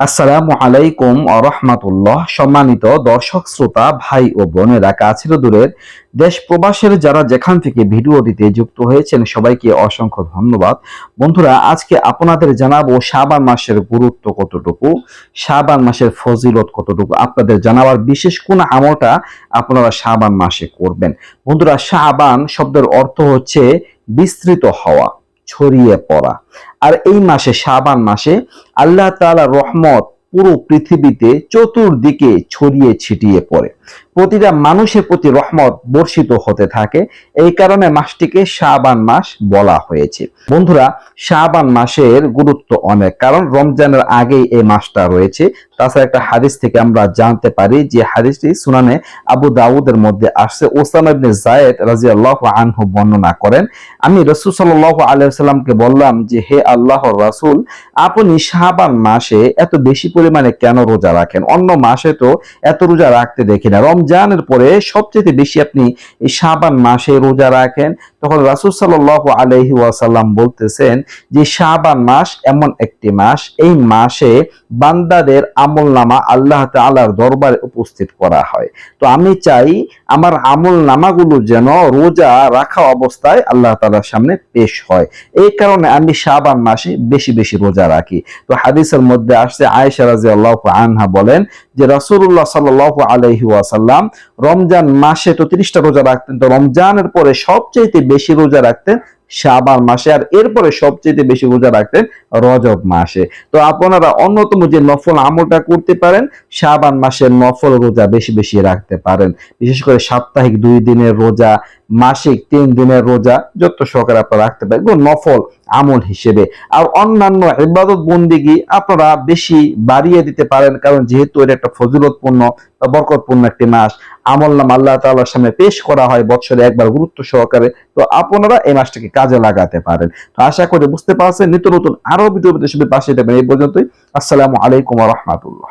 আসসালামু আলাইকুম রহমাতুল্লাহ। সম্মানিত দর্শক, শ্রোতা, ভাই ও বোনেরা, কাছের দূরের দেশ প্রবাসের যারা যেখান থেকে ভিডিওটিতে যুক্ত হয়েছেন, সবাইকে অসংখ্য ধন্যবাদ। বন্ধুরা, আজকে আপনাদের জানাব শাবান মাসের গুরুত্ব কতটুকু, শাবান মাসের ফজিলত কতটুকু? আপনাদের জানাবার বিশেষ কোন আমলটা আপনারা শাবান মাসে করবেন? বন্ধুরা, শাবান শব্দের অর্থ হচ্ছে বিস্তৃত হওয়া। ছড়িয়ে পড়া। আর এই মাসে সাবান মাসে, আল্লাহ তালা রহমত পুরো পৃথিবীতে চতুর্দিকে ছড়িয়ে ছিটিয়ে পড়ে। প্রতিটা মানুষের প্রতি রহমত বর্ষিত হতে থাকে। এই কারণে মাসটিকে শাবান মাস বলা হয়েছে। বন্ধুরা, শাবান মাসের গুরুত্ব অনেক। কারণ রমজানের আগেই এই মাসটা রয়েছে। তাছাড়া একটা হাদিস থেকে আমরা জানতে পারি যে হাদিসটি সুনানে আবু দাউদের মধ্যে আসছে। ওসামা ইবনে জায়েদ রাদিয়াল্লাহু আনহু বর্ণনা করেন, আমি রাসূল সাল্লাল্লাহু আলাইহি সাল্লামকে বললাম যে, হে আল্লাহর রাসূল, আপনি শাবান মাসে এত বেশি পরিমাণে কেন রোজা রাখেন? অন্য মাসে তো এত রোজা রাখতে দেখি না। রমজানের পরে সবচেয়ে বেশি আপনি এই শাবান মাসে রোজা রাখেন, তখন রাসূল সাল্লাল্লাহু আলাইহি ওয়াসাল্লাম বলতেছেন যে শাবান মাস এমন একটি মাস, এই মাসে বান্দাদের আমল নামা আল্লাহ তাআলার দরবারে উপস্থিত করা হয়। তো আমি চাই আমার আমল নামাগুলো যেন রোজা রাখা অবস্থায় আল্লাহ তাআলার সামনে পেশ হয়। এই কারণে আমি শাবান মাসে বেশি বেশি রোজা রাখি। তো হাদিসের মধ্যে আসছে, আয়েশা আল্লাহ আনহা বলেন যে রাসূলুল্লাহ সাল্লাল্লাহু আলাইহি ওয়াসাল্লাম রমজান মাসে তো 30টা রোজা রাখতেন তো রমজানের পরে সবচেয়ে বেশি রোজা রাখতেন শাবান মাসে, আর এরপরে সবচেয়ে বেশি রোজা রাখতেন রজব মাসে। তো আপনারা অন্যতম যে নফল আমলটা করতে পারেন, শাবান মাসের নফল রোজা বেশি বেশি রাখতে পারেন। বিশেষ করে সাপ্তাহিক দুই দিনের রোজা, মাসিক তিন দিনের রোজা, যত সহকারে আপনারা রাখতে পারেন নফল আমল হিসেবে। আর অন্যান্য ইবাদত বন্দিগি আপনারা বেশি বাড়িয়ে দিতে পারেন, কারণ যেহেতু এটা একটা ফজিলতপূর্ণ বা বরকতপূর্ণ একটি মাস, আমল নাম আল্লাহ তাআলার সামনে পেশ করা হয় বছরে একবার গুরুত্ব সহকারে। তো আপনারা এই মাসটাকে কাজে লাগাতে পারেন। তো আশা করি বুঝতে পারছেন, নিত্য নতুন আরও ভিডিও পাশে দেবেন এই পর্যন্তই। আসসালামু আলাইকুম রাহমাতুল্লাহ।